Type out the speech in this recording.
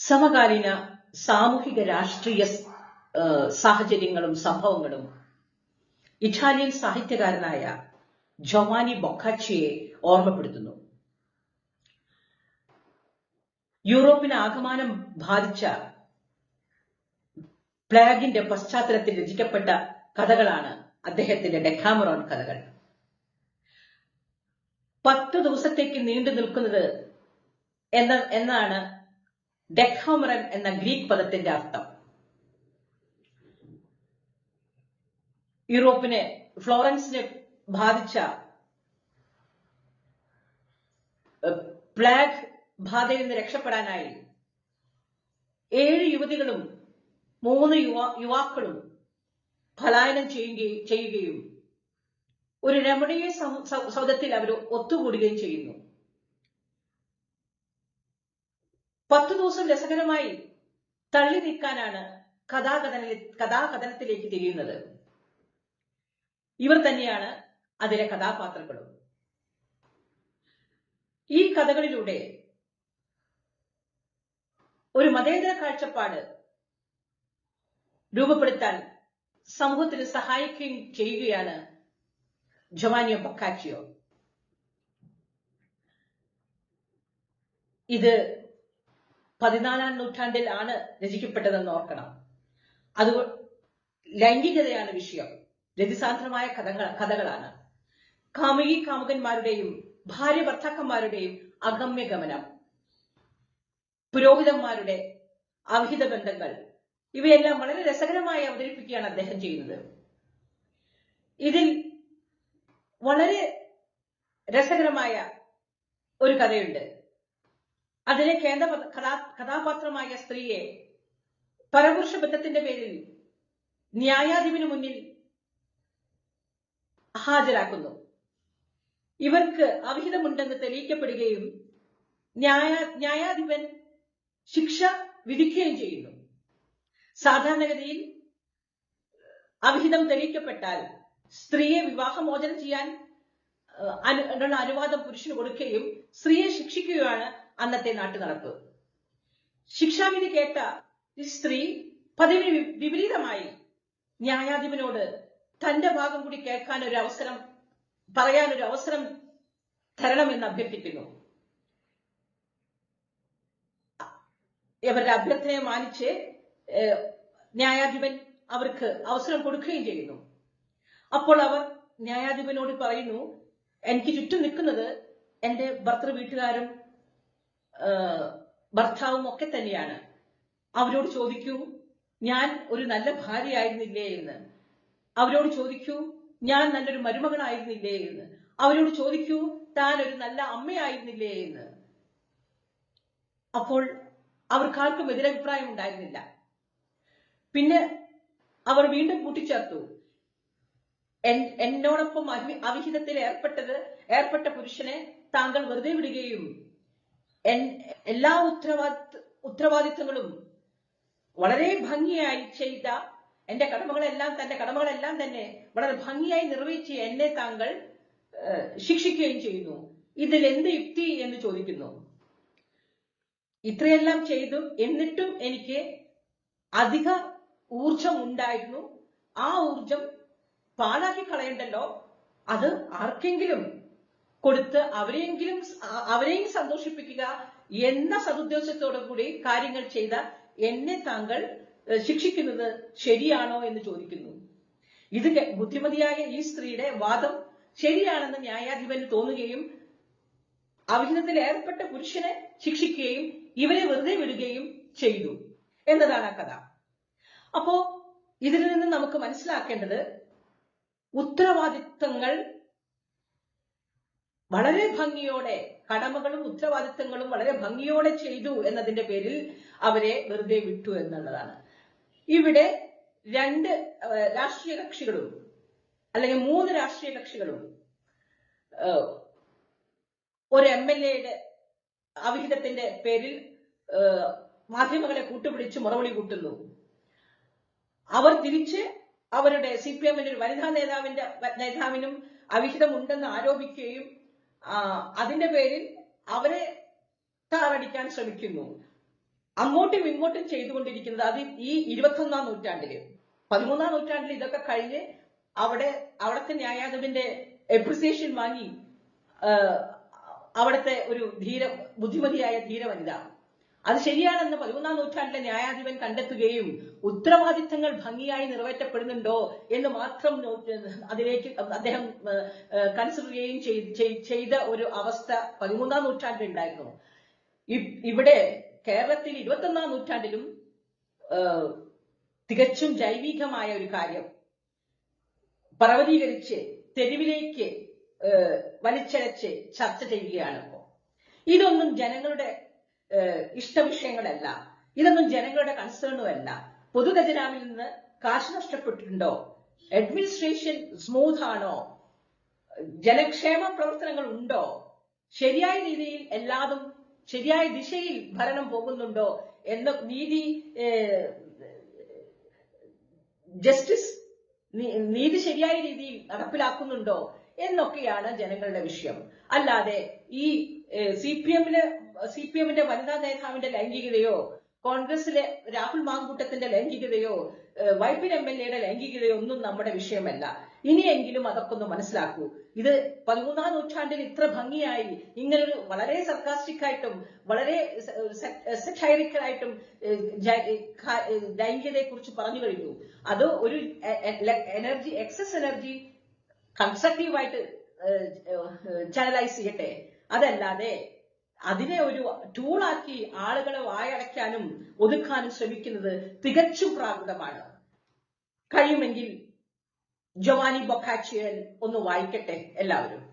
സമകാലീന സാമൂഹിക രാഷ്ട്രീയ സാഹചര്യങ്ങളും സംഭവങ്ങളും ഇറ്റാലിയൻ സാഹിത്യകാരനായ ജോവാനി ബൊക്കാച്ചിയെ ഓർമ്മപ്പെടുത്തുന്നു. യൂറോപ്പിന് ആകമാനം ബാധിച്ച പ്ലാഗിന്റെ പശ്ചാത്തലത്തിൽ രചിക്കപ്പെട്ട കഥകളാണ് അദ്ദേഹത്തിന്റെ ഡെക്കാമറോൺ കഥകൾ. പത്ത് ദിവസത്തേക്ക് നീണ്ടു നിൽക്കുന്നത് എന്ന എന്നാണ് ഡെക്കാമറൻ എന്ന ഗ്രീക്ക് പദത്തിന്റെ അർത്ഥം. യൂറോപ്പിനെ ഫ്ലോറൻസിനെ ബാധിച്ച പ്ലാഗ് ബാധയിൽ നിന്ന് രക്ഷപ്പെടാനായി ഏഴ് യുവതികളും മൂന്ന് യുവാ യുവാക്കളും പലായനം ചെയ്യുകയും ചെയ്യുകയും ഒരു രമണീയ സൗധത്തിൽ അവർ ഒത്തുകൂടുകയും ചെയ്യുന്നു. പത്തു ദിവസം രസകരമായി തള്ളി നീക്കാനാണ് കഥാകഥന കഥാകഥനത്തിലേക്ക് തിരിയുന്നത്. ഇവർ തന്നെയാണ് അതിലെ കഥാപാത്രങ്ങളും. ഈ കഥകളിലൂടെ ഒരു മതേതര കാഴ്ചപ്പാട് രൂപപ്പെടുത്താൻ സമൂഹത്തിന് സഹായിക്കുകയും ചെയ്യുകയാണ് ജവാനിയോ ബക്കാച്ചിയോ. ഇത് പതിനാലാം നൂറ്റാണ്ടിൽ ആണ് രചിക്കപ്പെട്ടതെന്ന് ഓർക്കണം. അത് ലൈംഗികതയാണ് വിഷയം. രതിസാന്ദ്രമായ കഥകൾ കഥകളാണ്. കാമുകി കാമുകന്മാരുടെയും ഭാര്യ ഭർത്താക്കന്മാരുടെയും അഗമ്യ ഗമനം. പുരോഹിതന്മാരുടെ അവിഹിത ബന്ധങ്ങൾ. ഇവയെല്ലാം വളരെ രസകരമായി അവതരിപ്പിക്കുകയാണ് അദ്ദേഹം ചെയ്യുന്നത്. ഇതിൽ വളരെ രസകരമായ ഒരു കഥയുണ്ട്. അതിലെ കേന്ദ്ര കഥാപാത്രമായ സ്ത്രീയെ പരപുരുഷ ബന്ധത്തിന്റെ പേരിൽ ന്യായാധിപന് മുന്നിൽ ഹാജരാക്കുന്നു. ഇവർക്ക് അവിഹിതമുണ്ടെന്ന് തെളിയിക്കപ്പെടുകയും ന്യായ ന്യായാധിപൻ ശിക്ഷ വിധിക്കുകയും ചെയ്യുന്നു. സാധാരണഗതിയിൽ അവിഹിതം തെളിയിക്കപ്പെട്ടാൽ സ്ത്രീയെ വിവാഹമോചനം ചെയ്യാൻ അനുവാദം പുരുഷന് കൊടുക്കുകയും സ്ത്രീയെ ശിക്ഷിക്കുകയാണ് അന്നത്തെ നാട്ടുനടപ്പ്. ശിക്ഷാവിധി കേട്ട സ്ത്രീ പതിവിന് വിപരീതമായി ന്യായാധിപനോട് തന്റെ ഭാഗം കൂടി കേൾക്കാൻ ഒരു അവസരം പറയാൻ ഒരു അവസരം തരണമെന്ന് അഭ്യർത്ഥിക്കുന്നു. ഇവരുടെ അഭ്യർത്ഥനയെ മാനിച്ച് ന്യായാധിപൻ അവർക്ക് അവസരം കൊടുക്കുകയും ചെയ്യുന്നു. അപ്പോൾ അവർ ന്യായാധിപനോട് പറയുന്നു എനിക്ക് ചുറ്റും നിൽക്കുന്നത് എന്റെ ഭർത്തൃ വീട്ടുകാരും ഭർത്താവും ഒക്കെ തന്നെയാണ്. അവരോട് ചോദിക്കൂ ഞാൻ ഒരു നല്ല ഭാര്യയായിരുന്നില്ലേ എന്ന്? അവരോട് ചോദിക്കൂ ഞാൻ നല്ലൊരു മരുമകളായിരുന്നില്ലേ എന്ന്? അവരോട് ചോദിക്കൂ താൻ ഒരു നല്ല അമ്മയായിരുന്നില്ലേ എന്ന്? അപ്പോൾ അവർക്കാർക്കും എതിരഭിപ്രായം ഉണ്ടായിരുന്നില്ല. പിന്നെ അവർ വീണ്ടും കൂട്ടിച്ചേർത്തു. എന്നോടൊപ്പം അവിഹിതത്തിൽ ഏർപ്പെട്ടത് ഏർപ്പെട്ട പുരുഷനെ താങ്കൾ വെറുതെ വിടുകയും എല്ലാ ഉത്തരവാദിത്വ ഉത്തരവാദിത്വങ്ങളും വളരെ ഭംഗിയായി ചെയ്ത എന്റെ കടമകളെല്ലാം തന്റെ കടമകളെല്ലാം തന്നെ വളരെ ഭംഗിയായി നിർവഹിച്ച് എന്നെ താങ്കൾ ശിക്ഷിക്കുകയും ചെയ്യുന്നു. ഇതിൽ എന്ത് യുക്തി എന്ന് ചോദിക്കുന്നു. ഇത്രയെല്ലാം ചെയ്തു എന്നിട്ടും എനിക്ക് അധിക ഊർജം ഉണ്ടായിരുന്നു. ആ ഊർജം പാഴാക്കി കളയണ്ടല്ലോ. അത് ആർക്കെങ്കിലും കൊടുത്ത് അവരെയെങ്കിലും അവരെയും സന്തോഷിപ്പിക്കുക എന്ന സതുദ്ദേശത്തോടു കൂടി കാര്യങ്ങൾ ചെയ്ത എന്നെ താങ്കൾ ശിക്ഷിക്കുന്നത് ശരിയാണോ എന്ന് ചോദിക്കുന്നു. ഇത് ബുദ്ധിമതിയായ ഈ സ്ത്രീയുടെ വാദം ശരിയാണെന്ന് ന്യായാധിപന് തോന്നുകയും അവിഹിതത്തിൽ ഏർപ്പെട്ട പുരുഷനെ ശിക്ഷിക്കുകയും ഇവരെ വെറുതെ വിടുകയും ചെയ്തു എന്നതാണ് ആ കഥ. അപ്പോ ഇതിൽ നിന്ന് നമുക്ക് മനസ്സിലാക്കേണ്ടത് ഉത്തരവാദിത്തങ്ങൾ വളരെ ഭംഗിയോടെ കടമകളും ഉത്തരവാദിത്തങ്ങളും വളരെ ഭംഗിയോടെ ചെയ്തു എന്നതിന്റെ പേരിൽ അവരെ വെറുതെ വിട്ടു എന്നുള്ളതാണ്. ഇവിടെ രണ്ട് രാഷ്ട്രീയ കക്ഷികളും അല്ലെങ്കിൽ മൂന്ന് രാഷ്ട്രീയ കക്ഷികളും ഒരു എം എൽ എയുടെ അവിഹിതത്തിന്റെ പേരിൽ മാധ്യമങ്ങളെ കൂട്ടുപിടിച്ച് മുറവിളി കൂട്ടുന്നു. അവർ തിരിച്ച് അവരുടെ സി പി എമ്മിന്റെ ഒരു വനിതാ നേതാവിന്റെ നേതാവിനും അവിഹിതമുണ്ടെന്ന് ആരോപിക്കുകയും അതിന്റെ പേരിൽ അവരെ താറടിക്കാൻ ശ്രമിക്കുന്നു. അങ്ങോട്ടും ഇങ്ങോട്ടും ചെയ്തുകൊണ്ടിരിക്കുന്നത് അത് ഈ ഇരുപത്തൊന്നാം നൂറ്റാണ്ടിൽ. പതിമൂന്നാം നൂറ്റാണ്ടിൽ ഇതൊക്കെ കഴിഞ്ഞ് അവിടെ അവിടുത്തെ ന്യായാധിപന്റെ എപ്രിസിയേഷൻ വാങ്ങി അവിടുത്തെ ഒരു ധീര ബുദ്ധിമതിയായ ധീര വനിത അത് ശരിയാണെന്ന് പതിമൂന്നാം നൂറ്റാണ്ടിലെ ന്യായാധിപൻ കണ്ടെത്തുകയും ഉത്തരവാദിത്തങ്ങൾ ഭംഗിയായി നിറവേറ്റപ്പെടുന്നുണ്ടോ എന്ന് മാത്രം അതിലേക്ക് അദ്ദേഹം കൺസിഡർ ചെയ്ത ഒരു അവസ്ഥ പതിമൂന്നാം നൂറ്റാണ്ടിൽ ഉണ്ടായിരുന്നു. ഇവിടെ കേരളത്തിൽ ഇരുപത്തൊന്നാം നൂറ്റാണ്ടിലും തികച്ചും ജൈവികമായ ഒരു കാര്യം. പർവതീകരിച്ച് തെരുവിലേക്ക് വലിച്ചരച്ച് ചർച്ച ചെയ്യുകയാണ് ഇപ്പോ ഇതൊന്നും ജനങ്ങളുടെ ഇഷ്ടവിഷയങ്ങളല്ല. ഇതൊന്നും ജനങ്ങളുടെ കൺസേണുമല്ല പൊതുഖജനാവിൽ നിന്ന് കാശ് നഷ്ടപ്പെട്ടിട്ടുണ്ടോ? അഡ്മിനിസ്ട്രേഷൻ സ്മൂത്ത് ആണോ? ജനക്ഷേമ പ്രവർത്തനങ്ങൾ ഉണ്ടോ? ശരിയായ രീതിയിൽ എല്ലാതും ശരിയായ ദിശയിൽ ഭരണം പോകുന്നുണ്ടോ എന്ന നീതി ജസ്റ്റിസ് നീതി ശരിയായ രീതിയിൽ നടപ്പിലാക്കുന്നുണ്ടോ എന്നൊക്കെയാണ് ജനങ്ങളുടെ വിഷയം. അല്ലാതെ ഈ സി പി എമ്മിന് സി പി എമ്മിന്റെ വനിതാ നേതാവിന്റെ ലൈംഗികതയോ കോൺഗ്രസിലെ രാഹുൽ മാങ്കൂട്ടത്തിന്റെ ലൈംഗികതയോ വൈപ്പിൻ എം എൽ എയുടെ ലൈംഗികതയോ ഒന്നും നമ്മുടെ വിഷയമല്ല. ഇനിയെങ്കിലും അതൊക്കെ ഒന്ന് മനസ്സിലാക്കൂ. ഇത് പതിമൂന്നാം നൂറ്റാണ്ടിൽ ഇത്ര ഭംഗിയായി ഇങ്ങനൊരു വളരെ സർക്കാസ്റ്റിക് ആയിട്ടും വളരെ സെറ്റൈറിക്കലായിട്ടും ലൈംഗികതയെ കുറിച്ച് പറഞ്ഞു കഴിഞ്ഞു. അത് ഒരു എനർജി എക്സസ് എനർജി കൺസ്ട്രക്റ്റീവായിട്ട് ചാനലൈസ് ചെയ്യട്ടെ. അതല്ലാതെ അതിനെ ഒരു ടൂളാക്കി ആളുകളെ വായടയ്ക്കാനും ഒതുക്കാനും ശ്രമിക്കുന്നത് തികച്ചും പ്രാകൃതമാണ്. കഴിയുമെങ്കിൽ ജവാനി ബൊക്കാച്ചിയൻ ഒന്ന് വായിക്കട്ടെ എല്ലാവരും.